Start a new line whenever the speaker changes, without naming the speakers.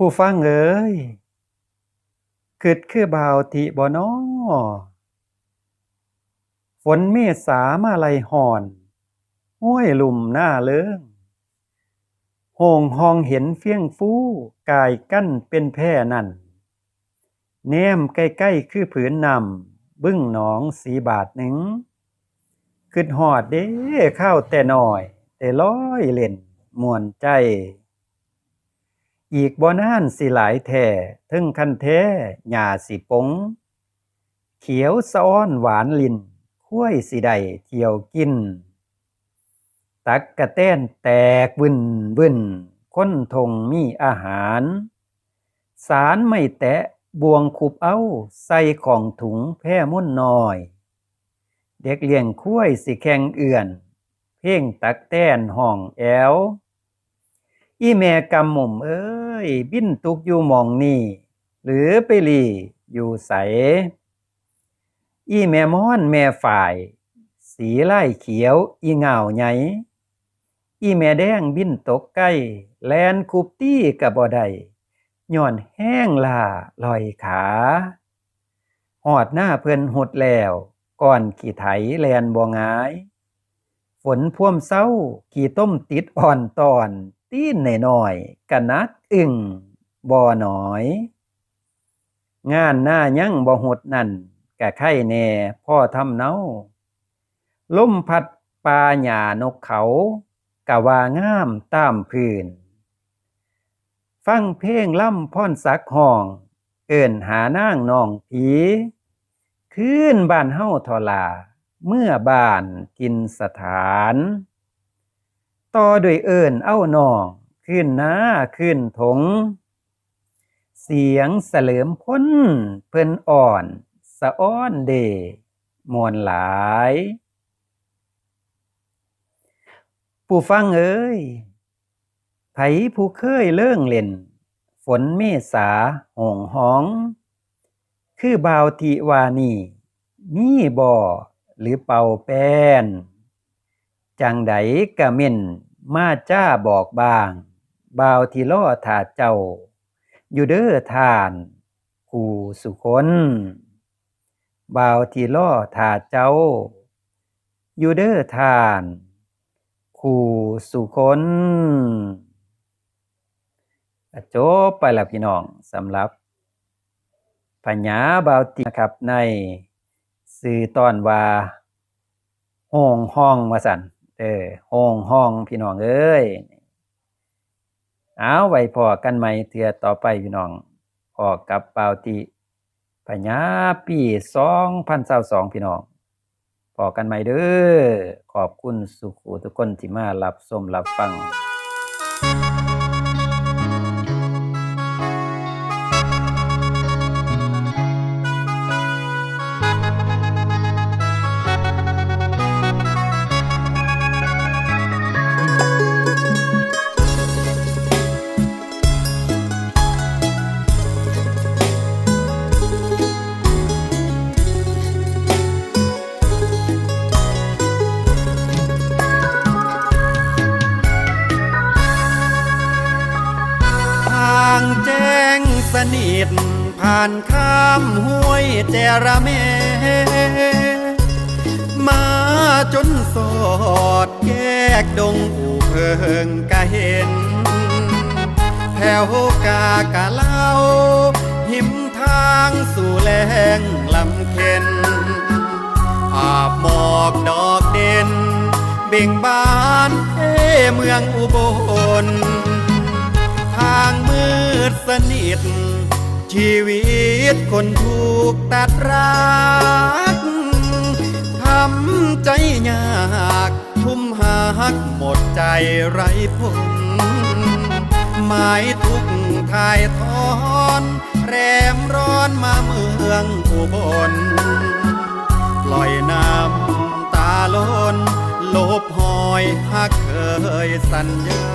ผู้ฟังเอ๋ยคิดคือบ่าวติบ่น้อฝนเมษามาไล่อนห้วยลุ่มหน้าเลิงโหงหองเห็นเฟี้ยงฟูกายกั้นเป็นแพร่นั่นแนมใกล้ๆคือผืนนำบึ้งหนองสีบาทหนึ่งคิดฮอดเด้ข้าวแต่น้อย แต่ร้อยเล่นมวนใจ อีกบ่นานสิหลายแท้ถึงคันแท้หญ้าสิปง เขียวสะอ้อนหวานลินคุ้ยสิได้เที่ยวกิน ตักกะแต้นแตกวึนวึนคนทงมีอาหาร สารไม่แตะบวงขุบเอาใส่ของถุงแพ่มุ่นน้อย เด็กเลี้ยงคุ้ยสิแข่งเอื่อน เพ่งตักแต้นห้องแอว อีแม่กำหม่มเอ้ย บินตุกอยู่มองนี่ หรือไปหลีอยู่ใส อีแม่ม้อนแม่ฝ่าย สีไล่เขียว อีเงาใหญ่อีแม่แดงบินตกใกล้ แลนคูบตี้กะบ่ได้ย้อนแห้งล่าลอยขาหอดหน้าเพิ่นหดแล้วก่อนขี่ไถแลนบ่งาย ฝนพ่วมเศร้า ขี่ต้มติดอ่อนตอน ตีนหน้อยๆกะนักอึ่งบ่อหน่อย งานหน้ายังบ่หดนั่นกะไข่แน่พ่อทำเนาลมพัดปลาหญ้านกเขากะว่างามตามพื้น ฟังเพลงล่ำพ่อนสักห้อง เอิ้นหานางนองผีคืนบ้านเฮาทอลา เมื่อบ้านกินสถาน ต่อโดยเอิ้นเอ้าน้อง ขึ้นนาขึ้นถง เสียงเสลิมพ้น เพิ่นอ่อน สะอ้อนเดมวนหลายผู้ฟังเอ้ย ไผผู้เคยเลิ่งเล่น ฝนเมษาหงห้อง คือบาวทิวานีมีบ่อหรือเป่าแป้น จังใดกะเม่น มาจ้าบอกบางบ่าวที่ล่อถาเจ้า อยู่เด้อทานผู้สุคนบ่าวที่ล่อถาเจ้า อยู่เด้อทานคู่สุคนจบไปแล้วพี่น้องสำหรับปัญญาบาวตินะครับในสื่อตอนว่าห้องห้องว่าสั่น เออห้องห้องพี่น้องเอ้ยเอาไว้พอกันใหม่เทือต่อไปพี่น้องพอกับเปาติปัญญาปี2022พี่น้องพอกันใหม่เด้อขอบคุณสุขุทุกคนที่มารับชมรับฟั
ง สนิทผ่านข้ามห้วยแจระเม มาจนสอดแยกดงอูเพิงกะเห็น แถวกากะเล่า หิมทางสู่แหลงลำเค็น อาบหมอกดอกเด่น เบ่งบานเอเมืองอุบล ทางมืดสนิท ชีวิตคนถูกตัดรักทำใจยากทุ่มหักหมดใจไร้ผลหมายทุกทายทอนแรมร้อนมาเมืองอุบลปล่อยน้ำตาล้นลบหอยหักเคยสัญญา